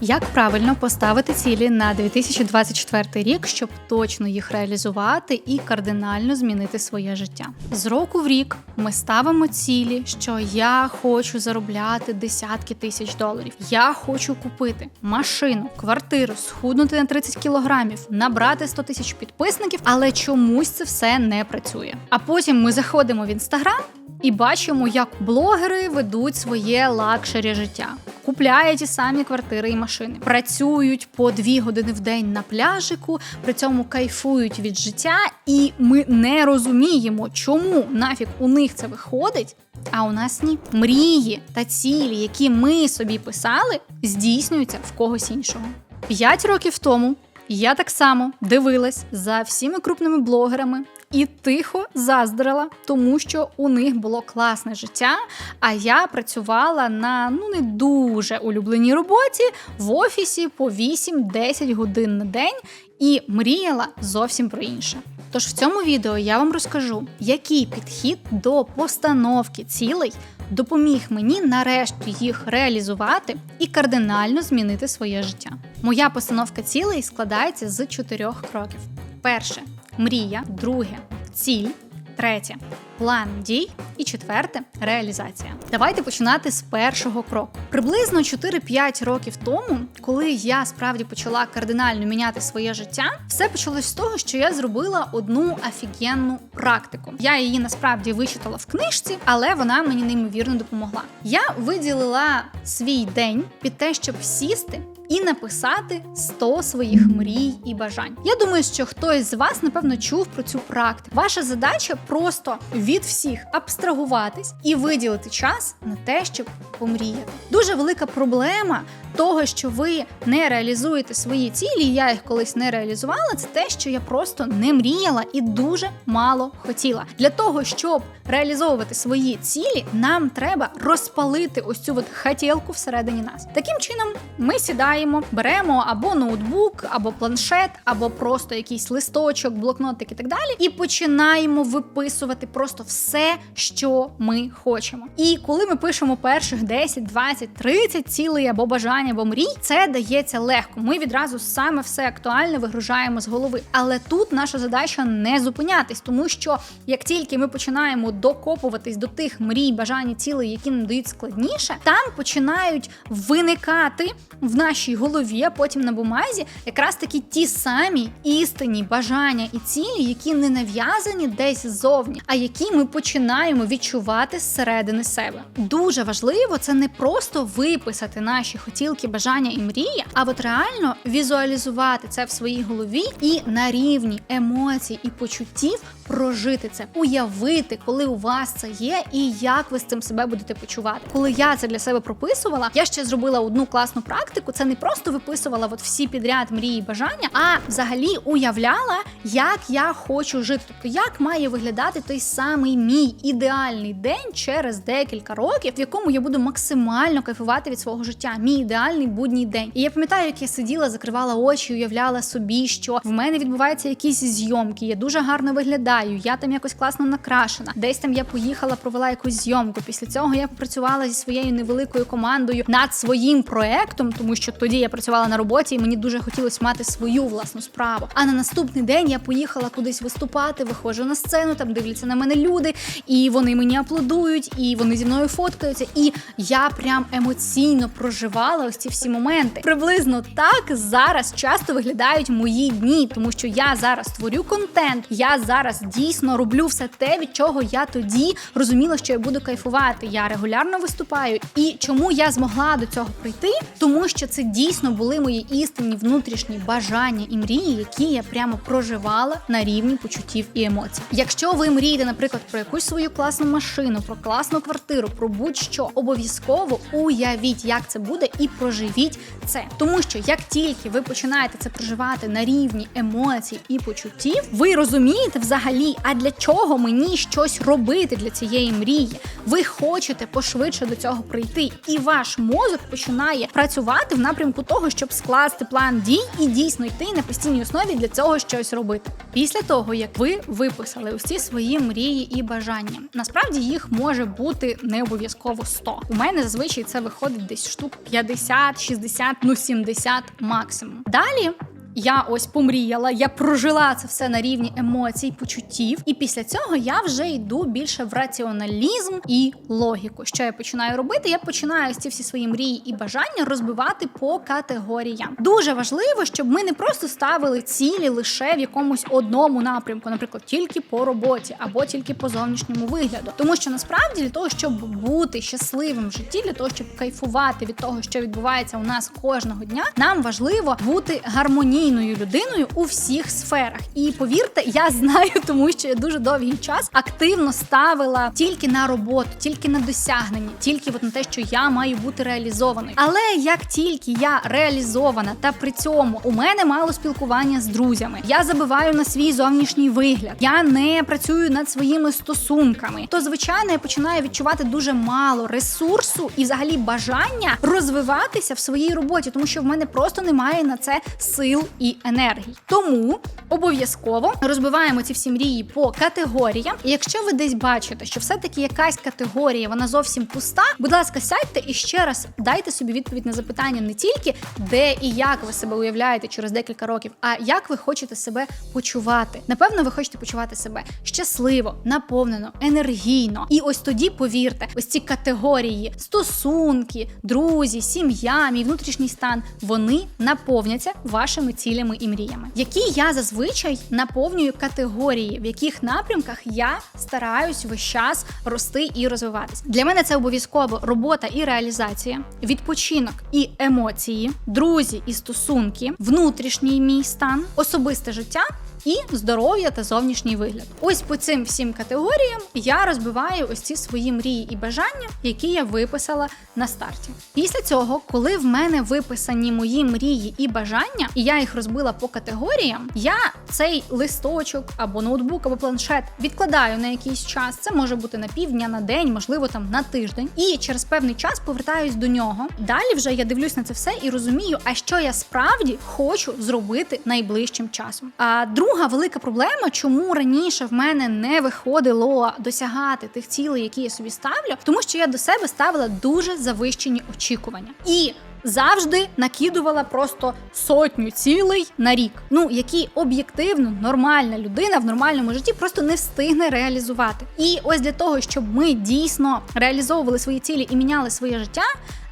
Як правильно поставити цілі на 2024 рік, щоб точно їх реалізувати і кардинально змінити своє життя? З року в рік ми ставимо цілі, що я хочу заробляти десятки тисяч доларів. Я хочу купити машину, квартиру, схуднути на 30 кілограмів, набрати 100 тисяч підписників, але чомусь це все не працює. А потім ми заходимо в інстаграм. І бачимо, як блогери ведуть своє лакшері життя, купляють ті самі квартири і машини, працюють по дві години в день на пляжику, при цьому кайфують від життя, і ми не розуміємо, чому нафіг у них це виходить. А у нас ні мрії та цілі, які ми собі писали, здійснюються в когось іншого. П'ять років тому я так само дивилась за всіми крупними блогерами і тихо заздрила, тому що у них було класне життя. А я працювала на ну не дуже улюбленій роботі в офісі по 8-10 годин на день і мріяла зовсім про інше. Тож в цьому відео я вам розкажу, який підхід до постановки цілей допоміг мені нарешті їх реалізувати і кардинально змінити своє життя. Моя постановка цілей складається з чотирьох кроків: перше. Мрія, друге. Ціль, третє план дій. І четверте реалізація. Давайте починати з першого кроку. Приблизно 4-5 років тому, коли я справді почала кардинально міняти своє життя, все почалось з того, що я зробила одну офігенну практику. Я її насправді вичитала в книжці, але вона мені неймовірно допомогла. Я виділила свій день під те, щоб сісти. І написати 100 своїх мрій і бажань. Я думаю, що хтось з вас напевно чув про цю практику. Ваша задача просто від всіх абстрагуватись і виділити час на те, щоб помріяти. Дуже велика проблема того, що ви не реалізуєте свої цілі. Я їх колись не реалізувала. Це те, що я просто не мріяла і дуже мало хотіла. Для того щоб реалізовувати свої цілі, нам треба розпалити ось цю от хотілку всередині нас. Таким чином, ми сідаємо, беремо або ноутбук, або планшет, або просто якийсь листочок, блокнотик і так далі, і починаємо виписувати просто все, що ми хочемо. І коли ми пишемо перших 10, 20, 30 цілей або бажань, або мрій, це дається легко. Ми відразу саме все актуальне вигружаємо з голови. Але тут наша задача не зупинятись, тому що як тільки ми починаємо докопуватись до тих мрій, бажань, цілей, які нам дають складніше, там починають виникати в нашій голові, а потім на бумазі, якраз такі ті самі істинні бажання і цілі, які не нав'язані десь ззовні, а які ми починаємо відчувати зсередини себе. Дуже важливо це не просто виписати наші хотілки, бажання і мрії, а от реально візуалізувати це в своїй голові і на рівні емоцій і почуттів прожити це, уявити, коли у вас це є, і як ви з цим себе будете почувати. Коли я це для себе прописувала, я ще зробила одну класну практику. Це не просто виписувала от всі підряд мрії і бажання, а взагалі уявляла, як я хочу жити. Тобто, як має виглядати той самий мій ідеальний день через декілька років, в якому я буду максимально кайфувати від свого життя. Мій ідеальний будній день. І я пам'ятаю, як я сиділа, закривала очі, уявляла собі, що в мене відбуваються якісь зйомки. Я дуже гарно виглядаю. Я там якось класно накрашена. Десь там я поїхала, провела якусь зйомку. Після цього я попрацювала зі своєю невеликою командою над своїм проектом, тому що тоді я працювала на роботі, і мені дуже хотілося мати свою власну справу. А на наступний день я поїхала кудись виступати, виходжу на сцену, там дивляться на мене люди, і вони мені аплодують, і вони зі мною фоткаються. І я прям емоційно проживала ось ці всі моменти. Приблизно так зараз часто виглядають мої дні, тому що я зараз створю контент, я зараз дійсно роблю все те, від чого я тоді розуміла, що я буду кайфувати. Я регулярно виступаю. І чому я змогла до цього прийти? Тому що це дійсно були мої істинні внутрішні бажання і мрії, які я прямо проживала на рівні почуттів і емоцій. Якщо ви мрієте, наприклад, про якусь свою класну машину, про класну квартиру, про будь-що обов'язково уявіть, як це буде, і проживіть це. Тому що як тільки ви починаєте це проживати на рівні емоцій і почуттів, ви розумієте взагалі, а для чого мені щось робити для цієї мрії. Ви хочете пошвидше до цього прийти, і ваш мозок починає працювати в напрямку того, щоб скласти план дій і дійсно йти на постійній основі для цього щось робити. Після того, як ви виписали усі свої мрії і бажання, насправді їх може бути не обов'язково 100. У мене зазвичай це виходить десь штук 50, 60, ну 70 максимум. Далі я ось помріяла, я прожила це все на рівні емоцій, почуттів, і після цього я вже йду більше в раціоналізм і логіку. Що я починаю робити? Я починаю ці всі свої мрії і бажання розбивати по категоріям. Дуже важливо, щоб ми не просто ставили цілі лише в якомусь одному напрямку, наприклад, тільки по роботі або тільки по зовнішньому вигляду. Тому що насправді для того, щоб бути щасливим в житті, для того, щоб кайфувати від того, що відбувається у нас кожного дня, нам важливо бути гармонійним гармонійною людиною у всіх сферах. І повірте, я знаю, тому що я дуже довгий час активно ставила тільки на роботу, тільки на досягнення, тільки от на те, що я маю бути реалізованою. Але як тільки я реалізована, та при цьому у мене мало спілкування з друзями, я забиваю на свій зовнішній вигляд, я не працюю над своїми стосунками, то звичайно я починаю відчувати дуже мало ресурсу і взагалі бажання розвиватися в своїй роботі, тому що в мене просто немає на це сил і енергій. Тому обов'язково розбиваємо ці всі мрії по категоріям. І якщо ви десь бачите, що все-таки якась категорія вона зовсім пуста, будь ласка, сядьте і ще раз дайте собі відповідь на запитання не тільки де і як ви себе уявляєте через декілька років, а як ви хочете себе почувати. Напевно, ви хочете почувати себе щасливо, наповнено, енергійно. І ось тоді, повірте, ось ці категорії стосунки, друзі, сім'я, мій внутрішній стан вони наповняться вашими цілями і мріями, які я зазвичай наповнюю категорії, в яких напрямках я стараюсь весь час рости і розвиватись. Для мене це обов'язково робота і реалізація, відпочинок і емоції, друзі і стосунки, внутрішній мій стан, особисте життя і здоров'я та зовнішній вигляд. Ось по цим всім категоріям я розбиваю ось ці свої мрії і бажання, які я виписала на старті. Після цього, коли в мене виписані мої мрії і бажання, і я їх розбила по категоріям, я цей листочок або ноутбук, або планшет відкладаю на якийсь час. Це може бути на півдня, на день, можливо, там на тиждень. І через певний час повертаюсь до нього. Далі вже я дивлюсь на це все і розумію, а що я справді хочу зробити найближчим часом. А друга Друга велика проблема, чому раніше в мене не виходило досягати тих цілей, які я собі ставлю, тому що я до себе ставила дуже завищені очікування. І Завжди накидувала просто сотню цілей на рік, ну які об'єктивно нормальна людина в нормальному житті просто не встигне реалізувати. І ось для того, щоб ми дійсно реалізовували свої цілі і міняли своє життя,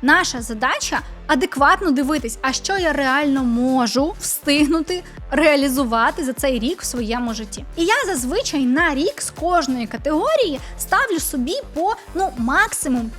наша задача адекватно дивитись, а що я реально можу встигнути реалізувати за цей рік в своєму житті. І я зазвичай на рік з кожної категорії ставлю собі по ну максимум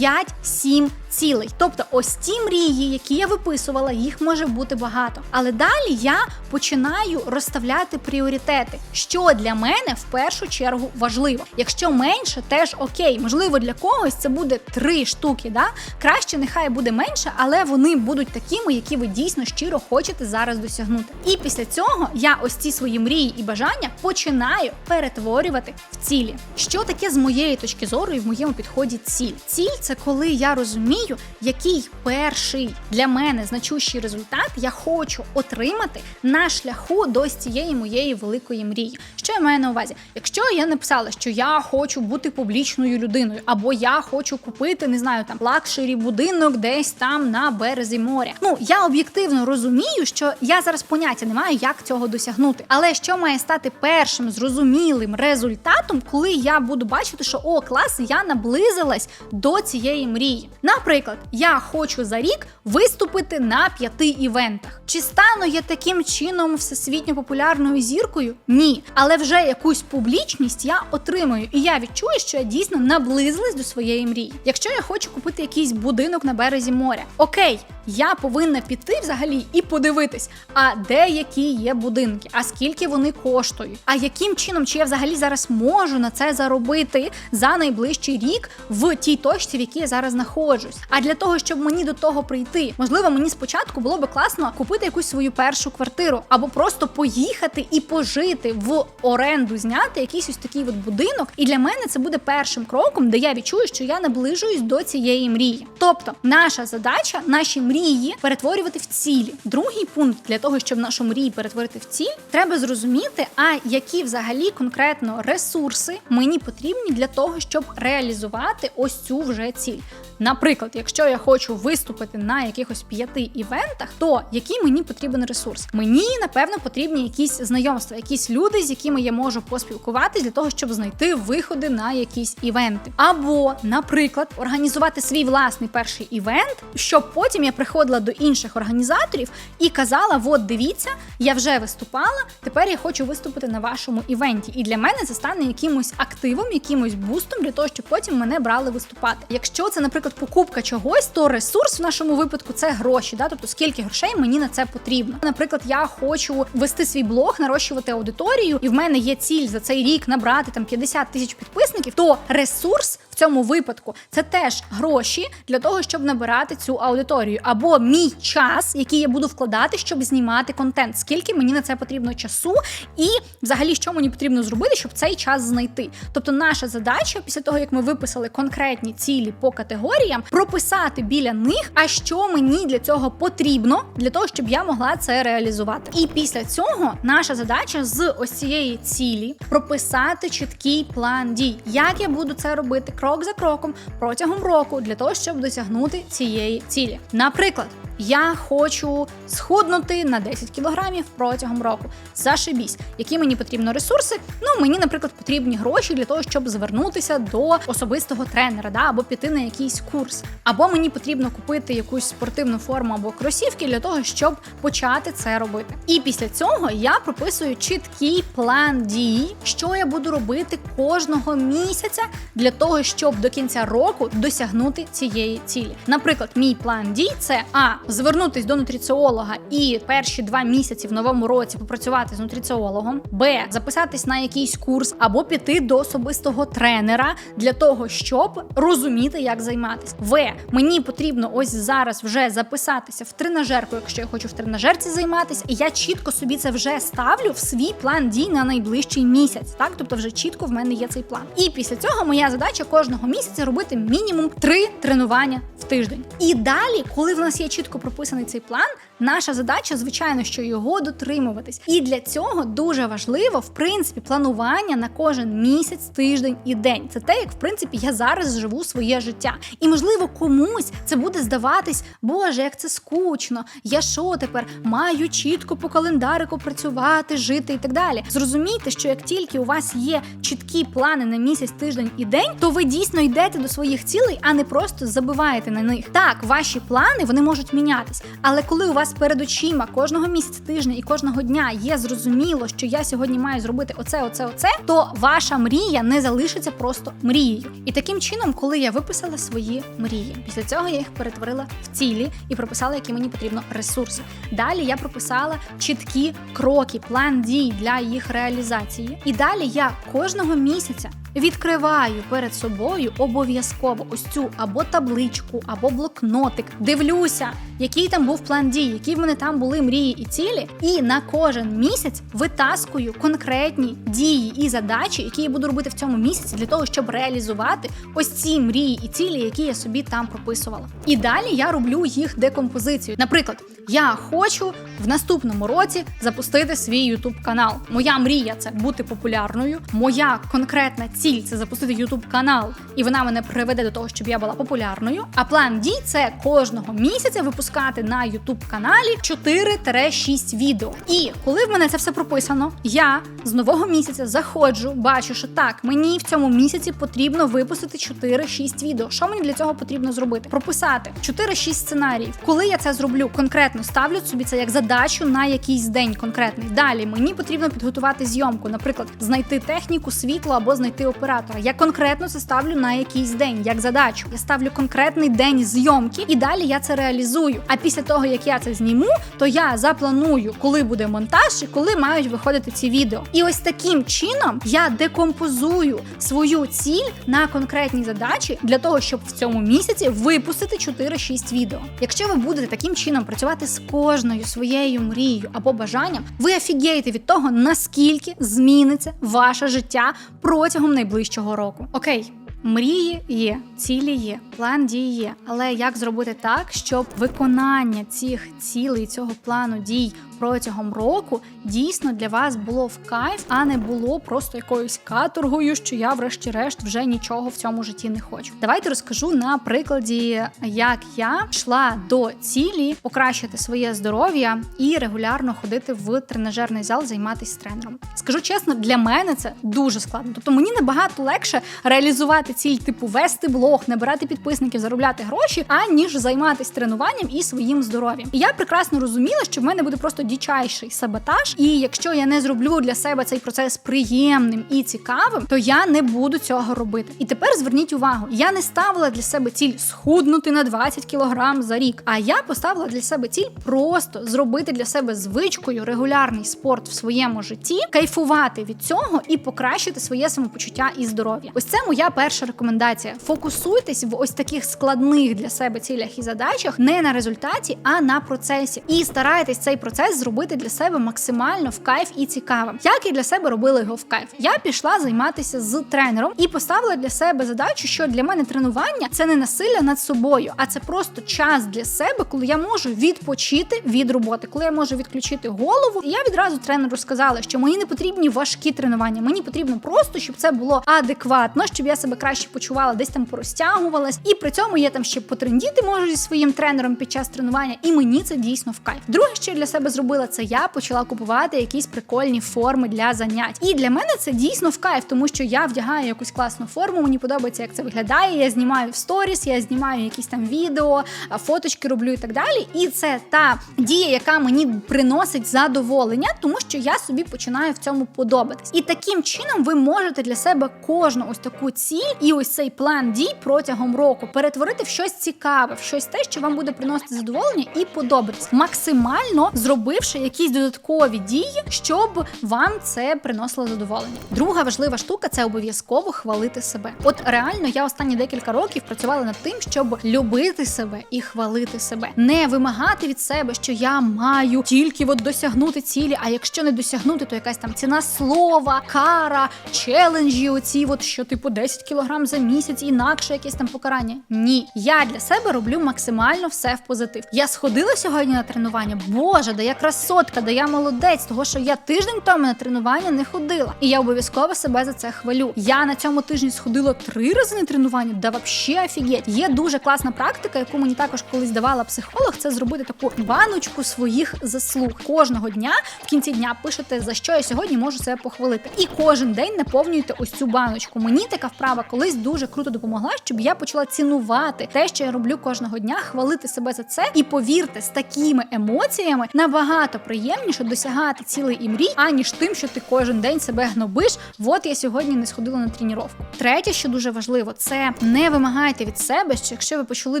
5-7 цілей. Тобто, ось ті мрії, які я виписувала, їх може бути багато. Але далі я починаю розставляти пріоритети, що для мене в першу чергу важливо. Якщо менше, теж окей, можливо, для когось це буде три штуки. Да? Краще нехай буде менше, але вони будуть такими, які ви дійсно щиро хочете зараз досягнути. І після цього я ось ці свої мрії і бажання починаю перетворювати в цілі. Що таке з моєї точки зору і в моєму підході ціль? Ціль це коли я розумію, який перший для мене значущий результат я хочу отримати на шляху до цієї моєї великої мрії. Що я маю на увазі? Якщо я написала, що я хочу бути публічною людиною, або я хочу купити, не знаю, там лакшері будинок десь там на березі моря. Ну я об'єктивно розумію, що я зараз поняття не маю, як цього досягнути. Але що має стати першим зрозумілим результатом, коли я буду бачити, що о, клас, я наблизилась до цієї мрії. Наприклад, я хочу за рік виступити на п'яти івентах. Чи стану я таким чином всесвітньо популярною зіркою? Ні, але вже якусь публічність я отримую, і я відчую, що я дійсно наблизилась до своєї мрії. Якщо я хочу купити якийсь будинок на березі моря, окей, я повинна піти взагалі і подивитись, а де які є будинки, а скільки вони коштують, а яким чином чи я взагалі зараз можу на це заробити за найближчий рік в тій точці, в якій я зараз знаходжусь. А для того, щоб мені до того прийти, можливо, мені спочатку було би класно купити якусь свою першу квартиру, або просто поїхати і пожити в оренду, зняти якийсь ось такий от будинок. І для мене це буде першим кроком, де я відчую, що я наближуюсь до цієї мрії. Тобто, наша задача, наші мрії перетворювати в цілі. Другий пункт для того, щоб нашу мрію перетворити в ціль, треба зрозуміти, а які взагалі конкретно ресурси мені потрібні для того, щоб реалізувати ось цю вже ціль. Наприклад, якщо я хочу виступити на якихось п'яти івентах, то який мені потрібен ресурс? Мені напевно потрібні якісь знайомства, якісь люди, з якими я можу поспілкуватись для того, щоб знайти виходи на якісь івенти. Або, наприклад, організувати свій власний перший івент, щоб потім я приходила до інших організаторів і казала: от дивіться, я вже виступала, тепер я хочу виступити на вашому івенті. І для мене це стане якимось активом, якимось бустом для того, щоб потім мене брали виступати. Якщо це, наприклад, покупка чогось, то ресурс в нашому випадку це гроші, да? тобто скільки грошей мені на це потрібно. Наприклад, я хочу вести свій блог, нарощувати аудиторію, і в мене є ціль за цей рік набрати там 50 тисяч підписників, то ресурс в цьому випадку це теж гроші для того, щоб набирати цю аудиторію, або мій час, який я буду вкладати, щоб знімати контент. Скільки мені на це потрібно часу, і взагалі що мені потрібно зробити, щоб цей час знайти. Тобто, наша задача після того, як ми виписали конкретні цілі по категоріям, прописати біля них, а що мені для цього потрібно, для того, щоб я могла це реалізувати. І після цього наша задача з ось цієї цілі прописати чіткий план дій, як я буду це робити крок за кроком протягом року для того, щоб досягнути цієї цілі. Наприклад. Я хочу схуднути на 10 кілограмів протягом року. Зашибісь, які мені потрібно ресурси. Ну мені, наприклад, потрібні гроші для того, щоб звернутися до особистого тренера, да, або піти на якийсь курс. Або мені потрібно купити якусь спортивну форму або кросівки для того, щоб почати це робити. І після цього я прописую чіткий план дій, що я буду робити кожного місяця для того, щоб до кінця року досягнути цієї цілі. Наприклад, мій план дій це а звернутись до нутриціолога і перші два місяці в новому році попрацювати з нутриціологом, б записатись на якийсь курс або піти до особистого тренера для того, щоб розуміти, як займатися. В мені потрібно ось зараз вже записатися в тренажерку, якщо я хочу в тренажерці займатися, і я чітко собі це вже ставлю в свій план дій на найближчий місяць. Так, тобто, вже чітко в мене є цей план. І після цього моя задача кожного місяця робити мінімум три тренування в тиждень. І далі, коли в нас є чітко прописаний цей план, наша задача, звичайно, що його дотримуватись. І для цього дуже важливо, в принципі, планування на кожен місяць, тиждень і день. Це те, як в принципі я зараз живу своє життя. І можливо, комусь це буде здаватись, боже, як це скучно. Я що тепер маю чітко по календарику працювати, жити і так далі. Зрозумійте, що як тільки у вас є чіткі плани на місяць, тиждень і день, то ви дійсно йдете до своїх цілей, а не просто забиваєте на них. Так, ваші плани вони можуть мінятись, але коли у вас перед очима кожного місяця, тижня і кожного дня є зрозуміло, що я сьогодні маю зробити оце, оце, оце, то ваша мрія не залишиться просто мрією. І таким чином, коли я виписала свої мрії, після цього я їх перетворила в цілі і прописала, які мені потрібно ресурси. Далі я прописала чіткі кроки, план дій для їх реалізації. І далі я кожного місяця. Відкриваю перед собою обов'язково ось цю або табличку, або блокнотик. Дивлюся, який там був план дій, які в мене там були мрії і цілі. І на кожен місяць витаскую конкретні дії і задачі, які я буду робити в цьому місяці, для того, щоб реалізувати ось ці мрії і цілі, які я собі там прописувала. І далі я роблю їх декомпозицію. Наприклад, я хочу в наступному році запустити свій YouTube канал. Моя мрія це бути популярною. Моя конкретна ціль це запустити YouTube канал, і вона мене приведе до того, щоб я була популярною. А план дій це кожного місяця випускати на YouTube каналі 4-6 відео. І коли в мене це все прописано, я з нового місяця заходжу, бачу, що так, мені в цьому місяці потрібно випустити 4-6 відео. Що мені для цього потрібно зробити? Прописати 4-6 сценаріїв. Коли я це зроблю, конкретно ставлю собі це як задачу на якийсь день конкретний. Далі мені потрібно підготувати зйомку, наприклад, знайти техніку, світло або знайти оператора. Я конкретно це ставлю на якийсь день, як задачу. Я ставлю конкретний день зйомки, і далі я це реалізую. А після того, як я це зніму, то я запланую, коли буде монтаж і коли мають виходити ці відео. І ось таким чином я декомпозую свою ціль на конкретні задачі для того, щоб в цьому місяці випустити 4-6 відео. Якщо ви будете таким чином працювати з кожною своєю мрією або бажанням, ви офігієте від того, наскільки зміниться ваше життя протягом найближчого року. Окей. Мрії є, цілі є, план дій є. Але як зробити так, щоб виконання цих цілей, цього плану дій протягом року дійсно для вас було в кайф, а не було просто якоюсь каторгою, що я, врешті-решт, вже нічого в цьому житті не хочу. Давайте розкажу на прикладі, як я йшла до цілі покращити своє здоров'я і регулярно ходити в тренажерний зал, займатися тренером. Скажу чесно, для мене це дуже складно. Тобто мені набагато легше реалізувати ціль, типу вести блог, набирати підписників, заробляти гроші, аніж займатися тренуванням і своїм здоров'ям. І я прекрасно розуміла, що в мене буде просто дічайший саботаж. І якщо я не зроблю для себе цей процес приємним і цікавим, то я не буду цього робити. І тепер зверніть увагу, я не ставила для себе ціль схуднути на 20 кілограм за рік. А я поставила для себе ціль просто зробити для себе звичкою регулярний спорт в своєму житті, кайфувати від цього і покращити своє самопочуття і здоров'я. Ось це моя перша рекомендація. Фокусуйтесь в ось таких складних для себе цілях і задачах не на результаті, а на процесі. І старайтесь цей процес зробити для себе максимально в кайф і цікавим. Як я для себе робила його в кайф? Я пішла займатися з тренером і поставила для себе задачу, що для мене тренування це не насилля над собою, а це просто час для себе, коли я можу відпочити від роботи, коли я можу відключити голову. І я відразу тренеру сказала, що мені не потрібні важкі тренування. Мені потрібно просто, щоб це було адекватно, щоб я себе краще почувала, десь там порозтягувалась. І при цьому я там ще потрендіти можу зі своїм тренером під час тренування, і мені це дійсно в кайф. Друге, що я для себе зробила, це я почала купувати якісь прикольні форми для занять. І для мене це дійсно в кайф, тому що я вдягаю якусь класну форму. Мені подобається, як це виглядає. Я знімаю в сторіс, я знімаю якісь там відео, фоточки роблю і так далі. І це та дія, яка мені приносить задоволення, тому що я собі починаю в цьому подобатись. І таким чином ви можете для себе кожну ось таку ціль і ось цей план дій протягом року перетворити в щось цікаве, в щось те, що вам буде приносити задоволення і подобатись, максимально зробивши якісь додаткові дії, щоб вам це приносило задоволення. Друга важлива штука це обов'язково хвалити себе. От реально я останні декілька років працювала над тим, щоб любити себе і хвалити себе, не вимагати від себе, що я маю тільки от досягнути цілі. А якщо не досягнути, то якась там ціна слова, кара, челенджі. Оці, от що типу 10 кілограм за місяць, інакше якесь там покарання. Ні, я для себе роблю максимально все в позитив. Я сходила сьогодні на тренування. Боже, да я красотка, да я молодець, того що я тиждень тому на тренування не ходила, і я обов'язково себе за це хвалю. Я на цьому тижні сходила три рази на тренування, да вообще офігеть. Є дуже класна практика, яку мені також колись давала психолог. Це зробити таку баночку своїх заслуг. Кожного дня в кінці дня пишете за що я сьогодні можу себе похвалити. І кожен день наповнюєте ось цю баночку. Мені така вправа колись дуже круто допомогла, щоб я почала цінувати те, що я роблю кожного дня, хвалити себе за це. І повірте, з такими емоціями набагато приємніше досягати цілей і мрій, аніж тим, що ти кожен день себе гнобиш. От я сьогодні не сходила на тренування. Третє, що дуже важливо, це не вимагайте від себе, що якщо ви почали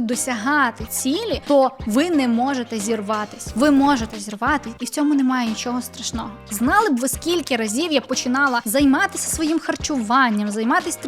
досягати цілі, то ви не можете зірватись. Ви можете зірватись, і в цьому немає нічого страшного. Знали б ви скільки разів я починала займатися своїм харчуванням, займатися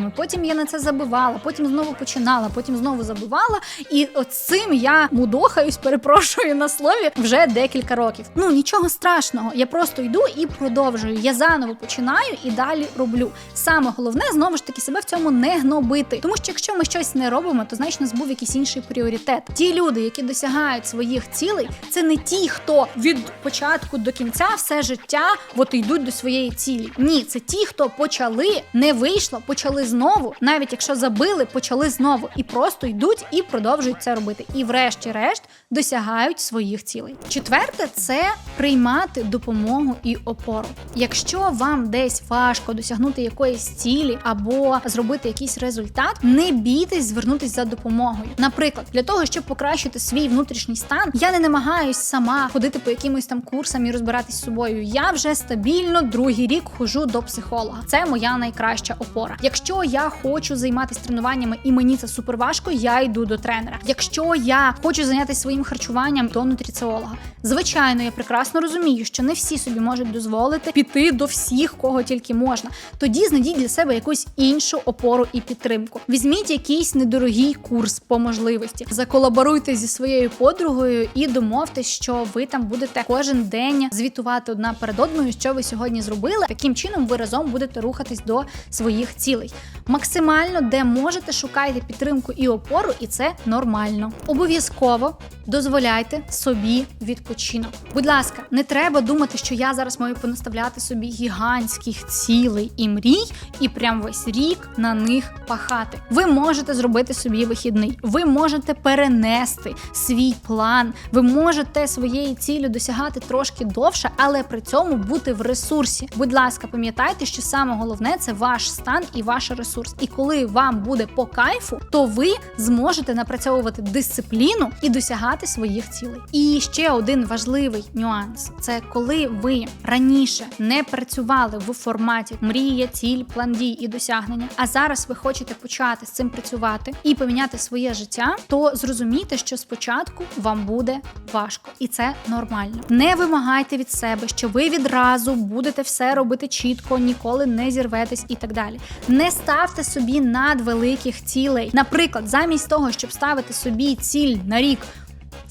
тренуваннями. Потім я на це забивала, потім знову починала, потім знову забивала. І от цим я мудохаюсь, перепрошую на слові вже декілька років. Ну нічого страшного. Я просто йду і продовжую. Я заново починаю і далі роблю. Саме головне знову ж таки себе в цьому не гнобити. Тому що якщо ми щось не робимо, то значить у нас був якийсь інший пріоритет. Ті люди, які досягають своїх цілей, це не ті, хто від початку до кінця все життя от йдуть до своєї цілі. Ні, це ті, хто почали, не вийшло, почали знову. Навіть якщо забили, почали знову і просто йдуть і продовжують це робити. І, врешті-решт, досягають своїх цілей. Четверте це приймати допомогу і опору. Якщо вам десь важко досягнути якоїсь цілі або зробити якийсь результат, не бійтесь звернутися за допомогою. Наприклад, для того, щоб покращити свій внутрішній стан, я не намагаюсь сама ходити по якимось там курсам і розбиратись з собою. Я вже стабільно другий рік хожу до психолога. Це моя найкраща опора. Якщо я хочу займатися тренуваннями і мені це супер важко, я йду до тренера. Якщо я хочу зайнятися своїм своїм харчуванням до нутриціолога. Звичайно, я прекрасно розумію, що не всі собі можуть дозволити піти до всіх, кого тільки можна. Тоді знайдіть для себе якусь іншу опору і підтримку. Візьміть якийсь недорогий курс по можливості, заколаборуйте зі своєю подругою і домовтесь, що ви там будете кожен день звітувати одна перед одною, що ви сьогодні зробили. Таким чином ви разом будете рухатись до своїх цілей. Максимально де можете, шукайте підтримку і опору, і це нормально. Обов'язково дозволяйте собі відпочинок. Будь ласка, не треба думати, що я зараз маю понаставляти собі гігантських цілей і мрій, і прям весь рік на них пахати. Ви можете зробити собі вихідний, ви можете перенести свій план, ви можете своєї цілі досягати трошки довше, але при цьому бути в ресурсі. Будь ласка, пам'ятайте, що саме головне це ваш стан і ваш ресурс. І коли вам буде по кайфу, то ви зможете напрацьовувати дисципліну і досягати своїх цілей. І ще один важливий нюанс: це коли ви раніше не працювали в форматі мрія, ціль, план дій і досягнення, а зараз ви хочете почати з цим працювати і поміняти своє життя, то зрозумійте, що спочатку вам буде важко, і це нормально. Не вимагайте від себе, що ви відразу будете все робити чітко, ніколи не зірветесь і так далі. Не ставте собі надвеликих цілей. Наприклад, замість того, щоб ставити собі ціль на рік.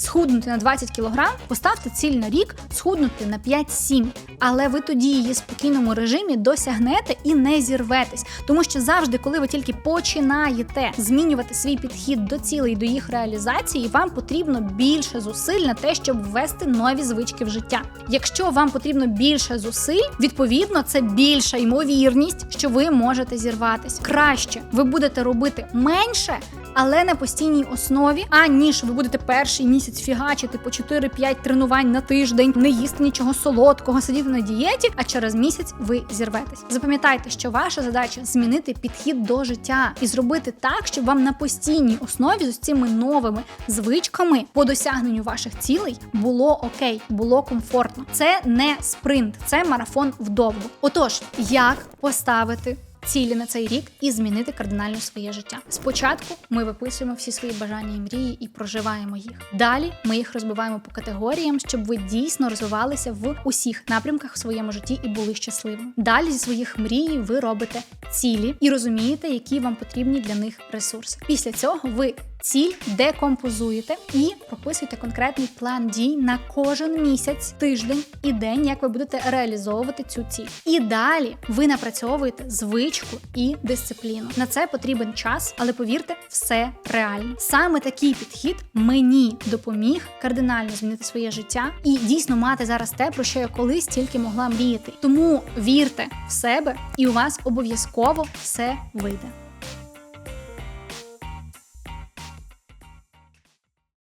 Схуднути на 20 кг, поставте ціль на рік схуднути на 5-7. Але ви тоді її спокійному режимі досягнете і не зірветесь. Тому що завжди, коли ви тільки починаєте змінювати свій підхід до цілей, до їх реалізації, вам потрібно більше зусиль на те, щоб ввести нові звички в життя. Якщо вам потрібно більше зусиль, відповідно це більша ймовірність, що ви можете зірватись. Краще ви будете робити менше. Але на постійній основі, аніж ви будете перший місяць фігачити по 4-5 тренувань на тиждень, не їсти нічого солодкого, сидіти на дієті, а через місяць ви зірветесь. Запам'ятайте, що ваша задача змінити підхід до життя і зробити так, щоб вам на постійній основі з цими новими звичками по досягненню ваших цілей було окей, було комфортно. Це не спринт, це марафон вдовго. Отож, як поставити цілі на цей рік і змінити кардинально своє життя. Спочатку ми виписуємо всі свої бажання і мрії і проживаємо їх. Далі ми їх розбиваємо по категоріям, щоб ви дійсно розвивалися в усіх напрямках в своєму житті і були щасливими. Далі зі своїх мрій ви робите цілі і розумієте, які вам потрібні для них ресурси. Після цього ви ціль декомпозуєте і прописуєте конкретний план дій на кожен місяць, тиждень і день, як ви будете реалізовувати цю ціль. І далі ви напрацьовуєте звичку і дисципліну. На це потрібен час, але повірте, все реально. Саме такий підхід мені допоміг кардинально змінити своє життя і дійсно мати зараз те, про що я колись тільки могла мріяти. Тому вірте в себе, і у вас обов'язково все вийде.